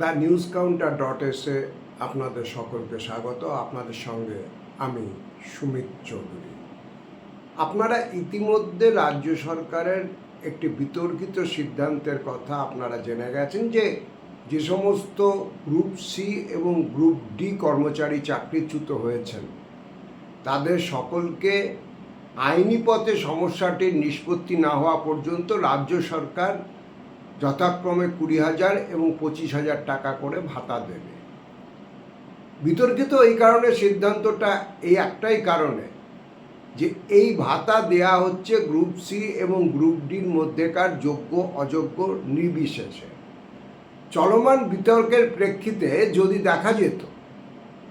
The news counter dot এসে আপনাদের সকলকে স্বাগত। আপনাদের সঙ্গে আমি সুমিত চৌধুরী। আপনারা ইতিমধ্যে রাজ্য সরকারের একটি বিতর্কিত সিদ্ধান্তের কথা আপনারা জেনে গেছেন যে যে সমস্ত গ্রুপ সি এবং গ্রুপ ডি কর্মচারী চাকরিচ্যুত হয়েছেন, তাদের সকলকে আইনি পথে সমস্যাটির নিষ্পত্তি না হওয়া পর্যন্ত রাজ্য সরকার যথাক্রমে কুড়ি হাজার এবং পঁচিশ হাজার টাকা করে ভাতা দেবে। বিতর্কিত এই কারণে সিদ্ধান্তটা এই একটাই কারণে যে এই ভাতা দেয়া হচ্ছে গ্রুপ সি এবং গ্রুপ ডির মধ্যেকার যোগ্য, অযোগ্য, নির্বিশেষে। চলমান বিতর্কের প্রেক্ষিতে যদি দেখা যেত,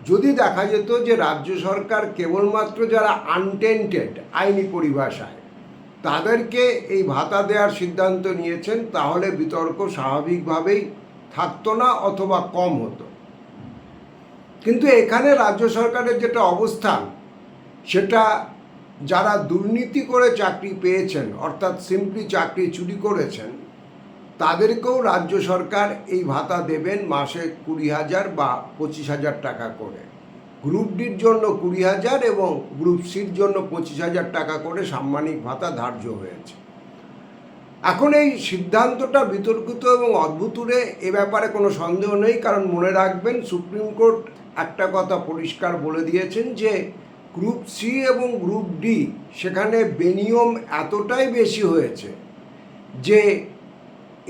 যদি দেখা যেত যে রাজ্য সরকার কেবলমাত্র যারা আনটেন্টেড আইনি পরিভাষায় তাদেরকে এই ভাতা দেওয়ার সিদ্ধান্ত নিয়েছেন, তাহলে বিতর্ক স্বাভাবিকভাবেই থাকতো না অথবা কম হতো। কিন্তু এখানে রাজ্য সরকারের যেটা অবস্থান, সেটা যারা দুর্নীতি করে চাকরি পেয়েছেন, অর্থাৎ সিম্পলি চাকরি চুরি করেছেন, তাদেরকেও রাজ্য সরকার এই ভাতা দেবেন মাসে কুড়ি হাজার বা পঁচিশ হাজার টাকা করে। গ্রুপ ডির জন্য কুড়ি হাজার এবং গ্রুপ সির জন্য পঁচিশ হাজার টাকা করে সাম্মানিক ভাতা ধার্য হয়েছে। এখন এই সিদ্ধান্তটা বিতর্কিত এবং অদ্ভুতুরে এ ব্যাপারে কোনো সন্দেহ নেই, কারণ মনে রাখবেন সুপ্রিম কোর্ট একটা কথা পরিষ্কার বলে দিয়েছেন যে গ্রুপ সি এবং গ্রুপ ডি সেখানে বেনিয়ম এতটাই বেশি হয়েছে যে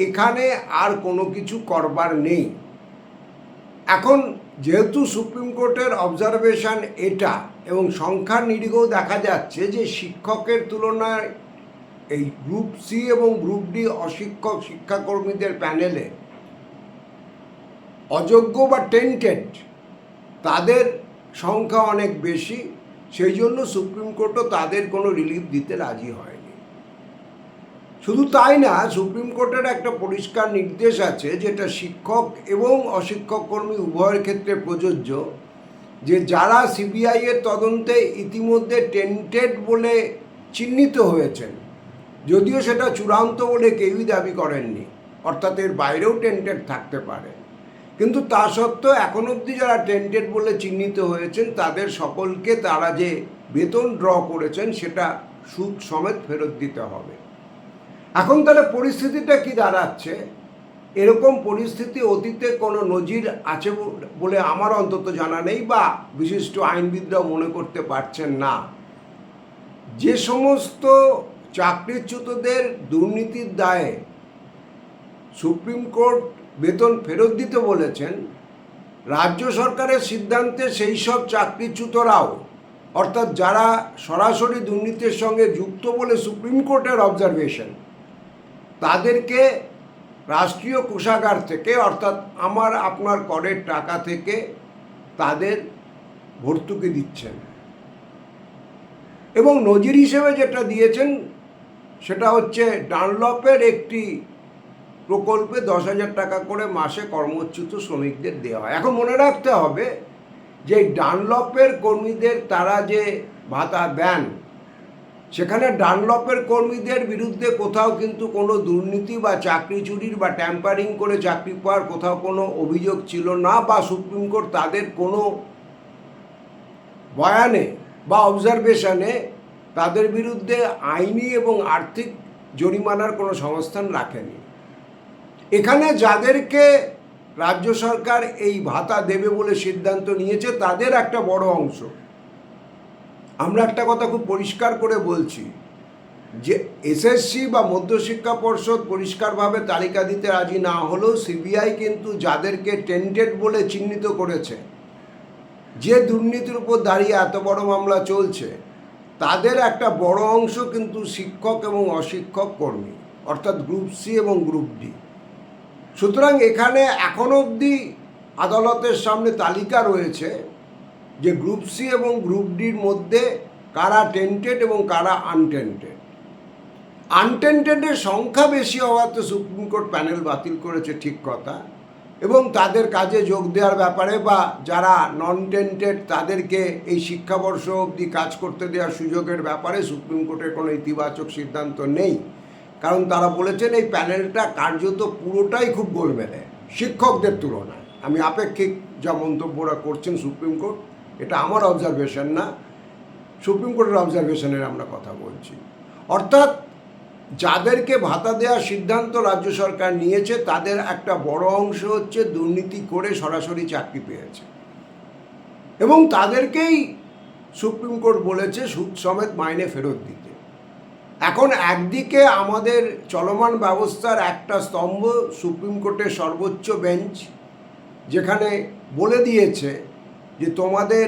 এখানে আর কোনো কিছু করবার নেই। এখন যেহেতু সুপ্রিম কোর্টের অবজারভেশন এটা এবং সংখ্যার নিরিখেও দেখা যাচ্ছে যে শিক্ষকের তুলনায় এই গ্রুপ সি এবং গ্রুপ ডি অশিক্ষক শিক্ষাকর্মীদের প্যানেলে অযোগ্য বা টেন্টেড তাদের সংখ্যা অনেক বেশি, সেই জন্য সুপ্রিম কোর্টও তাদের কোনো রিলিফ দিতে রাজি হয়নি শুধু তাই না, সুপ্রিম কোর্টের একটা পরিষ্কার নির্দেশ আছে, যেটা শিক্ষক এবং অশিক্ষক কর্মী উভয়ের ক্ষেত্রে প্রযোজ্য, যে যারা সিবিআই এর তদন্তে ইতিমধ্যে টেন্টেড বলে চিহ্নিত হয়েছেন, যদিও সেটা চূড়ান্ত বলে কেউই দাবি করেননি, অর্থাৎ এর বাইরেও টেন্টেড থাকতে পারে। কিন্তু তা সত্ত্বেও এখন অবধি যারা টেন্টেড বলে চিহ্নিত হয়েছেন, তাদের সকলকে তারা যে বেতন ড্র করেছেন, সেটা সুদ সমেত ফেরত দিতে হবে। এখন তাহলে পরিস্থিতিটা কি দাঁড়াচ্ছে? এরকম পরিস্থিতি অতীতে কোনো নজির আছে বলে আমার অন্তত জানা নেই বা বিশিষ্ট আইনবিদরাও মনে করতে পারছেন না। যে সমস্ত চাকরিচ্যুতদের দুর্নীতির দায়ে সুপ্রিম কোর্ট বেতন ফেরত দিতে বলেছেন, রাজ্য সরকারের সিদ্ধান্তে সেই সব চাকরিচ্যুতরাও, অর্থাৎ যারা সরাসরি দুর্নীতির সঙ্গে যুক্ত বলে সুপ্রিম কোর্টের অবজারভেশন তাদেরকে রাষ্ট্রীয় কোষাগার থেকে, অর্থাৎ আমার, আপনার করের টাকা থেকে তাদের ভর্তুকি দিচ্ছেন। এবং নজির হিসেবে যেটা দিয়েছেন, সেটা হচ্ছে ডানলপের একটি প্রকল্পে দশ হাজার টাকা করে মাসে কর্মচ্যুত শ্রমিকদের দেওয়া হয়। এখন মনে রাখতে হবে যে ডানলপের কর্মীদের তারা যে ভাতা দেন সেখানে ডানলপের কর্মীদের বিরুদ্ধে কোথাও কিন্তু কোনো দুর্নীতি বা চাকরি চুরির বা ট্যাম্পারিং করে চাকরি পাওয়ার কোথাও কোনো অভিযোগ ছিল না বা সুপ্রিম কোর্ট তাদের কোনো বয়ানে বা অবজারভেশনে তাদের বিরুদ্ধে আইনি এবং আর্থিক জরিমানার কোনো সংস্থান রাখেনি। এখানে যাদেরকে রাজ্য সরকার এই ভাতা দেবে বলে সিদ্ধান্ত নিয়েছে, তাদের একটা বড় অংশ। আমরা একটা কথা খুব পরিষ্কার করে বলছি, যে এসএসসি বা মধ্যশিক্ষা পর্ষদ পরিষ্কারভাবে তালিকা দিতে রাজি না হলেও সিবিআই কিন্তু যাদেরকে টেন্টেড বলে চিহ্নিত করেছে, যে দুর্নীতির উপর দাঁড়িয়ে এত বড় মামলা চলছে, তাদের একটা বড় অংশ কিন্তু শিক্ষক এবং অশিক্ষক কর্মী, অর্থাৎ গ্রুপ সি এবং গ্রুপ ডি সুতরাং এখানে এখন অবধি আদালতের সামনে তালিকা রয়েছে যে গ্রুপ সি এবং গ্রুপ ডির মধ্যে কারা টেন্টেড এবং কারা আনটেন্টেড আনটেন্টেডের সংখ্যা বেশি হওয়াতে সুপ্রিম কোর্ট প্যানেল বাতিল করেছে, ঠিক কথা। এবং তাদের কাজে যোগ দেওয়ার ব্যাপারে বা যারা নন টেন্টেড তাদেরকে এই শিক্ষাবর্ষ অবধি কাজ করতে দেওয়ার সুযোগের ব্যাপারে সুপ্রিম কোর্টের কোনো ইতিবাচক সিদ্ধান্ত নেই। কারণ তারা বলেছেন এই প্যানেলটা কার্যত পুরোটাই খুব গোলমেলে, শিক্ষকদের তুলনায়। আমি আপেক্ষিক যা মন্তব্যরা করছেন সুপ্রিম কোর্ট এটা আমার অবজারভেশন না, সুপ্রিম কোর্টের অবজারভেশনের আমরা কথা বলছি। অর্থাৎ যাদেরকে ভাতা দেওয়ার সিদ্ধান্ত রাজ্য সরকার নিয়েছে, তাদের একটা বড় অংশ হচ্ছে দুর্নীতি করে সরাসরি চাকরি পেয়েছে। এবং তাদেরকেই সুপ্রিম কোর্ট বলেছে সুদ সমেত মাইনে ফেরত দিতে। এখন একদিকে আমাদের চলমান ব্যবস্থার একটা স্তম্ভ সুপ্রিম কোর্টের সর্বোচ্চ বেঞ্চ, যেখানে বলে দিয়েছে যে তোমাদের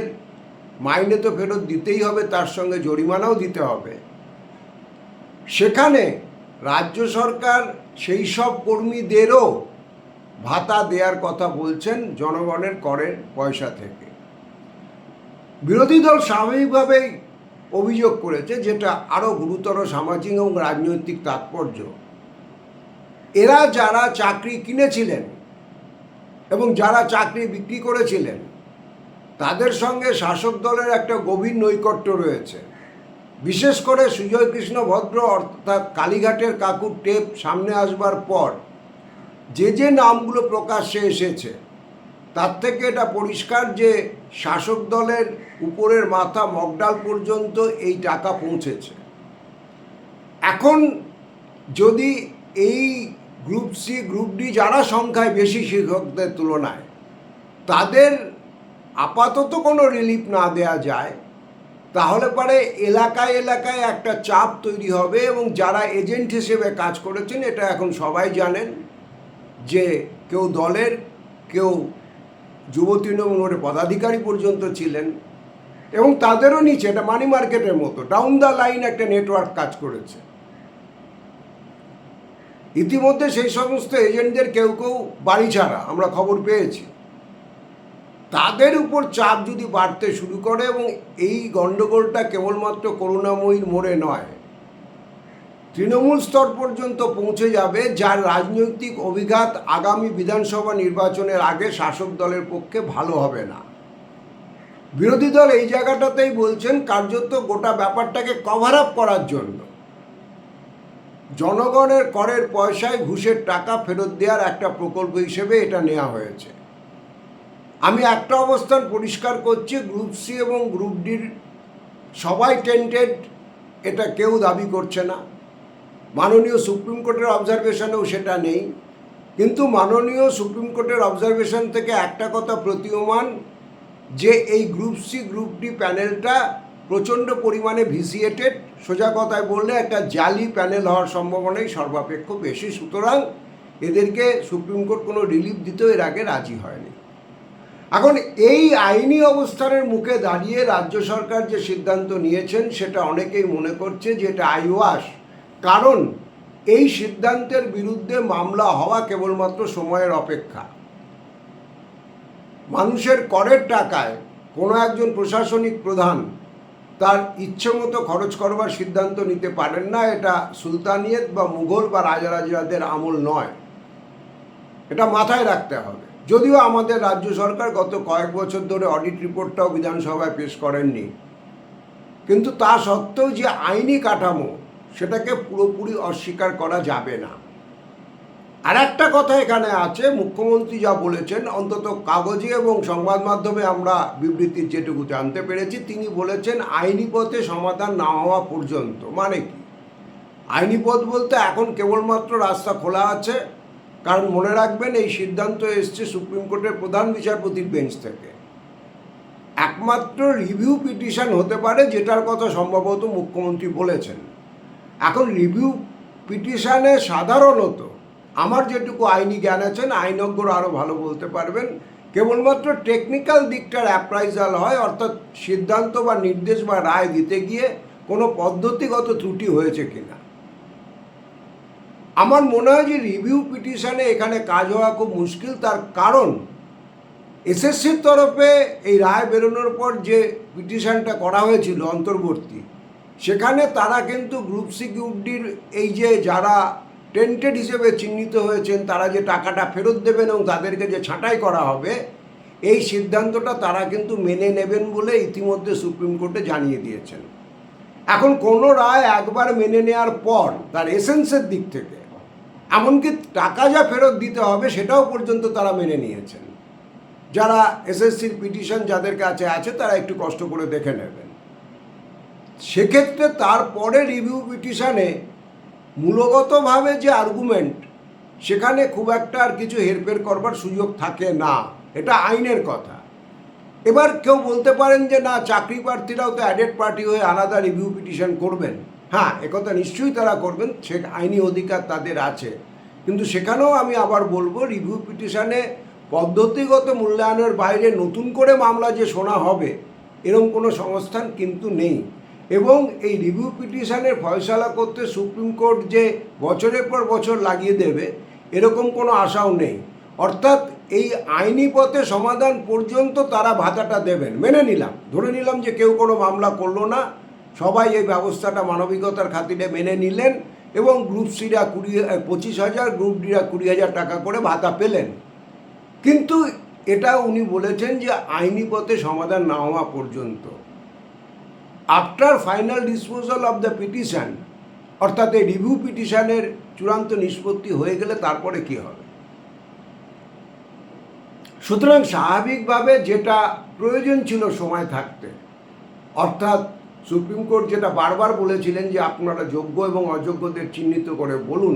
মাইনে তো ফেরত দিতেই হবে, তার সঙ্গে জরিমানাও দিতে হবে। সেখানে রাজ্য সরকার সেই সব কর্মীদেরও ভাতা দেওয়ার কথা বলছেন জনগণের করের পয়সা থেকে। বিরোধী দল স্বাভাবিকভাবেই অভিযোগ করেছে যেটা আরও গুরুতর সামাজিক এবং রাজনৈতিক তাৎপর্য। এরা যারা চাকরি কিনেছিলেন এবং যারা চাকরি বিক্রি করেছিলেন তাদের সঙ্গে শাসক দলের একটা গভীর নৈকট্য রয়েছে। বিশেষ করে সুজয় কৃষ্ণ ভদ্র অর্থাৎ কালীঘাটের কাকুর টেপ সামনে আসবার পর যে যে নামগুলো প্রকাশ্যে এসেছে, তার থেকে এটা পরিষ্কার যে শাসক দলের উপরের মাথা মগডাল পর্যন্ত এই টাকা পৌঁছেছে। এখন যদি এই গ্রুপ সি, গ্রুপ ডি যারা সংখ্যায় বেশি শিক্ষকদের তুলনায়, তাদের আপাতত কোনো রিলিফ না দেয়া যায়, তাহলে পরে এলাকায় এলাকায় একটা চাপ তৈরি হবে এবং যারা এজেন্ট হিসেবে কাজ করেছেন, এটা এখন সবাই জানেন যে কেউ দলের, কেউ যুব তৃণমূলের পদাধিকারী পর্যন্ত ছিলেন এবং তাদেরও নিচে এটা মানি মার্কেটের মতো ডাউন দ্য লাইন একটা নেটওয়ার্ক কাজ করেছে। ইতিমধ্যে সেই সমস্ত এজেন্টদের কেউ কেউ বাড়ি ছাড়া আমরা খবর পেয়েছি। তাদের উপর চাপ যদি বাড়তে শুরু করে এবং এই গণ্ডগোলটা কেবলমাত্র করুণাময়ীর মোড়ে নয়, তৃণমূল স্তর পর্যন্ত পৌঁছে যাবে, যার রাজনৈতিক অভিঘাত আগামী বিধানসভা নির্বাচনের আগে শাসক দলের পক্ষে ভালো হবে না। বিরোধী দল এই জায়গাটাতেই বলছেন কার্যত গোটা ব্যাপারটাকে কভার আপ করার জন্য। জনগণের করের পয়সায় ঘুষের টাকা ফেরত দেওয়ার একটা প্রকল্প হিসেবে এটা নেওয়া হয়েছে। আমি একটা অবস্থান পরিষ্কার করছি গ্রুপ সি এবং গ্রুপ ডির সবাই টেন্টেড এটা কেউ দাবি করছে না। মাননীয় সুপ্রিম কোর্টের অবজারভেশনেও সেটা নেই। কিন্তু মাননীয় সুপ্রিম কোর্টের অবজারভেশন থেকে একটা কথা প্রতীয়মান, যে এই গ্রুপ সি গ্রুপ ডি প্যানেলটা প্রচণ্ড পরিমাণে ভিসিয়েটেড সোজা কথায় বললে একটা জালি প্যানেল হওয়ার সম্ভাবনাই সর্বাপেক্ষ বেশি। সুতরাং এদেরকে সুপ্রিম কোর্ট কোনো রিলিফ দিতেও এর আগে রাজি হয়নি। এখন এই আইনি অবস্থানের মুখে দাঁড়িয়ে রাজ্য সরকার যে সিদ্ধান্ত নিয়েছেন, সেটা অনেকেই মনে করছে যে এটা আইওয়াস। কারণ এই সিদ্ধান্তের বিরুদ্ধে মামলা হওয়া কেবলমাত্র সময়ের অপেক্ষা। মানুষের করের টাকায় কোনো একজন প্রশাসনিক প্রধান তার ইচ্ছে মতো খরচ করবার সিদ্ধান্ত নিতে পারেন না, এটা সুলতানিয়ত বা মুঘল বা রাজারাজাদের আমল নয়। এটা মাথায় রাখতে হবে। যদিও আমাদের রাজ্য সরকার গত কয়েক বছর ধরে অডিট রিপোর্টটাও বিধানসভায় পেশ করেননি। কিন্তু তা সত্ত্বেও যে আইনি কাঠামো, সেটাকে পুরোপুরি অস্বীকার করা যাবে না। আর একটা কথা এখানে আছে, মুখ্যমন্ত্রী যা বলেছেন, অন্তত কাগজে এবং সংবাদ মাধ্যমে আমরা বিবৃতির যেটুকু জানতে পেরেছি, তিনি বলেছেন আইনি পথে সমাধান না হওয়া পর্যন্ত। মানে কি? আইনি পথ বলতে এখন কেবলমাত্র রাস্তা খোলা আছে কারণ মনে রাখবেন, এই সিদ্ধান্ত এসছে সুপ্রিম কোর্টের প্রধান বিচারপতির বেঞ্চ থেকে। একমাত্র রিভিউ পিটিশন হতে পারে, যেটার কথা সম্ভবত মুখ্যমন্ত্রী বলেছেন। এখন রিভিউ পিটিশনে সাধারণত আমার যেটুকু আইনি জ্ঞান আছেন আইনজ্ঞরা আরও ভালো বলতে পারবেন, কেবলমাত্র টেকনিক্যাল দিকটার অ্যাপ্রাইজাল হয়, অর্থাৎ সিদ্ধান্ত বা নির্দেশ বা রায় দিতে গিয়ে কোনো পদ্ধতিগত ত্রুটি হয়েছে কিনা। আমার মনে হয় যে রিভিউ পিটিশনে এখানে কাজ হওয়া খুব মুশকিল। তার কারণ এসএসসির তরফে এই রায় বেরোনোর পর যে পিটিশনটা করা হয়েছিল অন্তর্বর্তী, সেখানে তারা কিন্তু গ্রুপ সি গ্রুপ ডির এই যে যারা টেন্টেড হিসেবে চিহ্নিত হয়েছেন, তারা যে টাকাটা ফেরত দেবেন এবং তাদেরকে যে ছাঁটাই করা হবে, এই সিদ্ধান্তটা তারা কিন্তু মেনে নেবেন বলে ইতিমধ্যে সুপ্রিম কোর্টে জানিয়ে দিয়েছেন। এখন কোনো রায় একবার মেনে নেওয়ার পর, তার এসেন্সের দিক থেকে এমনকি টাকা যা ফেরত দিতে হবে সেটাও পর্যন্ত তারা মেনে নিয়েছেন। যারা এসএসসির পিটিশন যাদের কাছে আছে, তারা একটু কষ্ট করে দেখে নেবেন। সেক্ষেত্রে তারপরে রিভিউ পিটিশনে মূলগতভাবে যে আর্গুমেন্ট সেখানে খুব একটা আর কিছু হেরফের করবার সুযোগ থাকে না। এটা আইনের কথা। এবার কেউ বলতে পারেন যে, না, চাকরি প্রার্থীরাও তো অ্যাডেড পার্টি হয়ে আলাদা রিভিউ পিটিশন করবেন। হ্যাঁ একথা নিশ্চয়ই তারা করবেন, সে আইনি অধিকার তাদের আছে। কিন্তু সেখানেও আমি আবার বলব রিভিউ পিটিশনে পদ্ধতিগত মূল্যায়নের বাইরে নতুন করে মামলা যে শোনা হবে, এরকম কোনো সংস্থান কিন্তু নেই। এবং এই রিভিউ পিটিশনের ফয়সালা করতে সুপ্রিম কোর্ট যে বছরের পর বছর লাগিয়ে দেবে, এরকম কোনো আশাও নেই। অর্থাৎ এই আইনি পথে সমাধান পর্যন্ত তারা ভাতাটা দেবেন। মেনে নিলাম। ধরে নিলাম যে কেউ কোনো মামলা করল না সবাই এই ব্যবস্থাটা মানবিকতার খাতিরে মেনে নিলেন এবং গ্রুপ সিরা কুড়ি পঁচিশ হাজার, গ্রুপ ডিরা কুড়ি হাজার টাকা করে ভাতা পেলেন। কিন্তু এটা উনি বলেছেন যে আইনি পথে সমাধান না হওয়া পর্যন্ত। After final disposal of the petition অর্থাৎ এই রিভিউ পিটিশানের চূড়ান্ত নিষ্পত্তি হয়ে গেলে তারপরে কি হবে? সুতরাং স্বাভাবিকভাবে যেটা প্রয়োজন ছিল সময় থাকতে, অর্থাৎ সুপ্রিম কোর্ট যেটা বারবার বলেছিলেন যে আপনারা যোগ্য এবং অযোগ্যদের চিহ্নিত করে বলুন,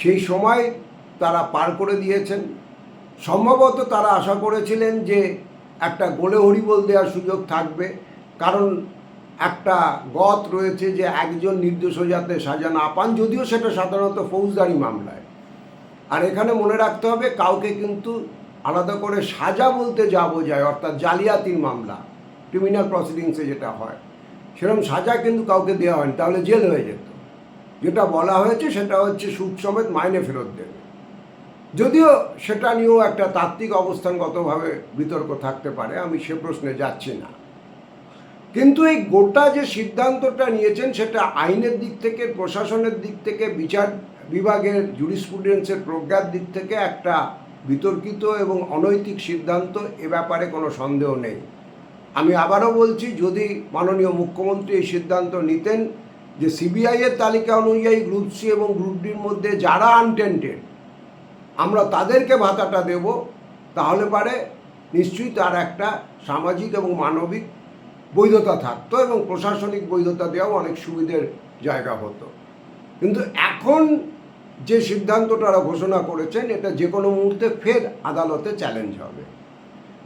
সেই সময় তারা পার করে দিয়েছেন। সম্ভবত তারা আশা করেছিলেন যে একটা গোলে হরিবোল দেওয়ার সুযোগ থাকবে, কারণ একটা গত রয়েছে যে একজন নির্দোষ যাতে সাজা না পান, যদিও সেটা সাধারণত ফৌজদারি মামলায়। আর এখানে মনে রাখতে হবে, কাউকে কিন্তু আলাদা করে সাজা বলতে যা বোঝায়, অর্থাৎ জালিয়াতির মামলা ক্রিমিনাল প্রসিডিংসে যেটা হয়। সেরকম সাজা কিন্তু কাউকে দেওয়া হয়নি, তাহলে জেল হয়ে যেত। যেটা বলা হয়েছে সেটা হচ্ছে সুদ সমেত মাইনে ফেরত দেবে। যদিও সেটা নিয়েও একটা তাত্ত্বিক অবস্থানগতভাবে বিতর্ক থাকতে পারে, আমি সে প্রশ্নে যাচ্ছি না। কিন্তু এই গোটা যে সিদ্ধান্তটা নিয়েছেন, সেটা আইনের দিক থেকে, প্রশাসনের দিক থেকে, বিচার বিভাগের জুরিসপ্রুডেন্সের প্রজ্ঞার দিক থেকে একটা বিতর্কিত এবং অনৈতিক সিদ্ধান্ত, এ ব্যাপারে কোনো সন্দেহ নেই। আমি আবারও বলছি, যদি মাননীয় মুখ্যমন্ত্রী এই সিদ্ধান্ত নিতেন যে সিবিআইয়ের তালিকা অনুযায়ী গ্রুপ সি এবং গ্রুপ ডির মধ্যে যারা আনটেন্টেড আমরা তাদেরকে ভাতাটা দেব, তাহলে পারে নিশ্চয়ই তার একটা সামাজিক এবং মানবিক বৈধতা থাকতো এবং প্রশাসনিক বৈধতা দেওয়াও অনেক সুবিধের জায়গা হতো। কিন্তু এখন যে সিদ্ধান্তটা তারা ঘোষণা করেছেন, এটা যে কোনো মুহূর্তে ফের আদালতে চ্যালেঞ্জ হবে।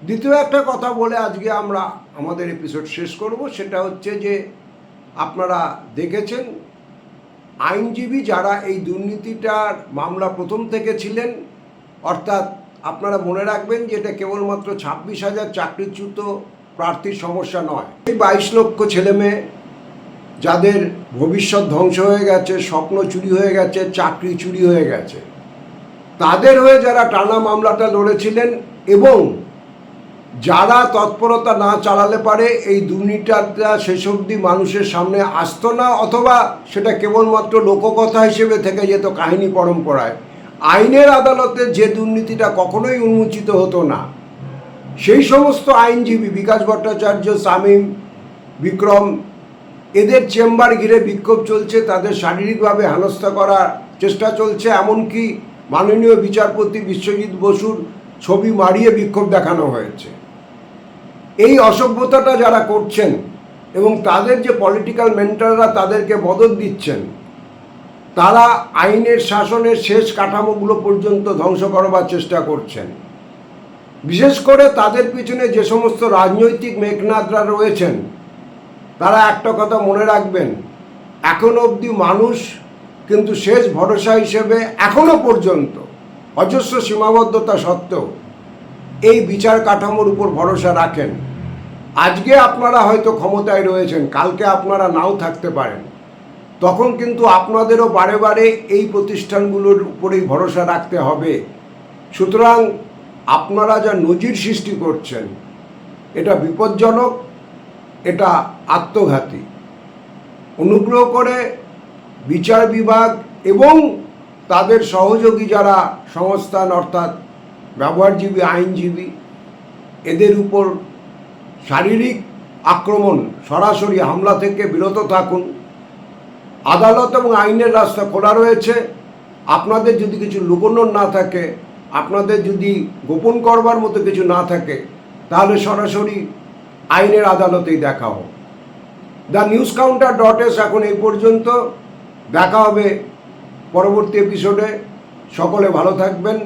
দ্বিতীয় একটা কথা বলে আজকে আমরা আমাদের এপিসোড শেষ করব, সেটা হচ্ছে যে আপনারা দেখেছেন, আইনজীবী যারা এই দুর্নীতিটার মামলা প্রথম থেকে ছিলেন, অর্থাৎ আপনারা মনে রাখবেন যে এটা কেবলমাত্র ছাব্বিশ হাজার চাকরিচ্যুত প্রার্থীর সমস্যা নয়। এই বাইশ লক্ষ ছেলে মেয়ে যাদের ভবিষ্যৎ ধ্বংস হয়ে গেছে, স্বপ্ন চুরি হয়ে গেছে, চাকরি চুরি হয়ে গেছে, তাদের হয়ে যারা টানা মামলাটা লড়েছিলেন এবং যারা তৎপরতা না চালালে পারে, এই দুর্নীতিটা শেষ অবধি মানুষের সামনে আসতো না, অথবা সেটা কেবলমাত্র লোককথা হিসেবে থেকে যেত কাহিনী পরম্পরায়। আইনের আদালতে যে দুর্নীতিটা কখনোই উন্মোচিত হতো না। সেই সমস্ত আইনজীবী বিকাশ ভট্টাচার্য, শামীম, বিক্রম, এদের চেম্বার ঘিরে বিক্ষোভ চলছে, তাদের শারীরিকভাবে হেনস্থা করার চেষ্টা চলছে, এমনকি মাননীয় বিচারপতি বিশ্বজিৎ বসুর ছবি মারিয়ে বিক্ষোভ দেখানো হয়েছে। এই অসভ্যতাটা যারা করছেন এবং তাদের যে পলিটিক্যাল মেন্টাররা তাদেরকে মদত দিচ্ছেন, তারা আইনের শাসনের শেষ কাঠামোগুলো পর্যন্ত ধ্বংস করবার চেষ্টা করছেন। বিশেষ করে তাদের পিছনে যে সমস্ত রাজনৈতিক মেঘনাদরা রয়েছেন, তারা একটা কথা মনে রাখবেন, এখন অবধি মানুষ কিন্তু শেষ ভরসা হিসেবে এখনও পর্যন্ত অজস্র সীমাবদ্ধতা সত্ত্বেও এই বিচার কাঠামোর উপর ভরসা রাখেন। আজকে আপনারা হয়তো ক্ষমতায় রয়েছেন, কালকে আপনারা নাও থাকতে পারেন। তখন কিন্তু আপনাদেরও বারে বারে এই প্রতিষ্ঠানগুলোর উপরেই ভরসা রাখতে হবে। সুতরাং আপনারা যা নজির সৃষ্টি করছেন, এটা বিপজ্জনক, এটা আত্মঘাতী। অনুগ্রহ করে বিচার বিভাগ এবং তাদের সহযোগী যারা সংস্থান অর্থাৎ ব্যবহারজীবী, আইনজীবী, এদের উপর শারীরিক আক্রমণ, সরাসরি হামলা থেকে বিরত থাকুন। আদালত এবং আইনের রাস্তা খোলা রয়েছে। আপনাদের যদি কিছু লুকোনোর না থাকে, আপনাদের যদি গোপন করবার মতো কিছু না থাকে, তাহলে সরাসরি আইনের আদালতেই দেখা হোক। The news counter dot S এখন এই পর্যন্ত। দেখা হবে পরবর্তী এপিসোডে। সকলে ভালো থাকবেন।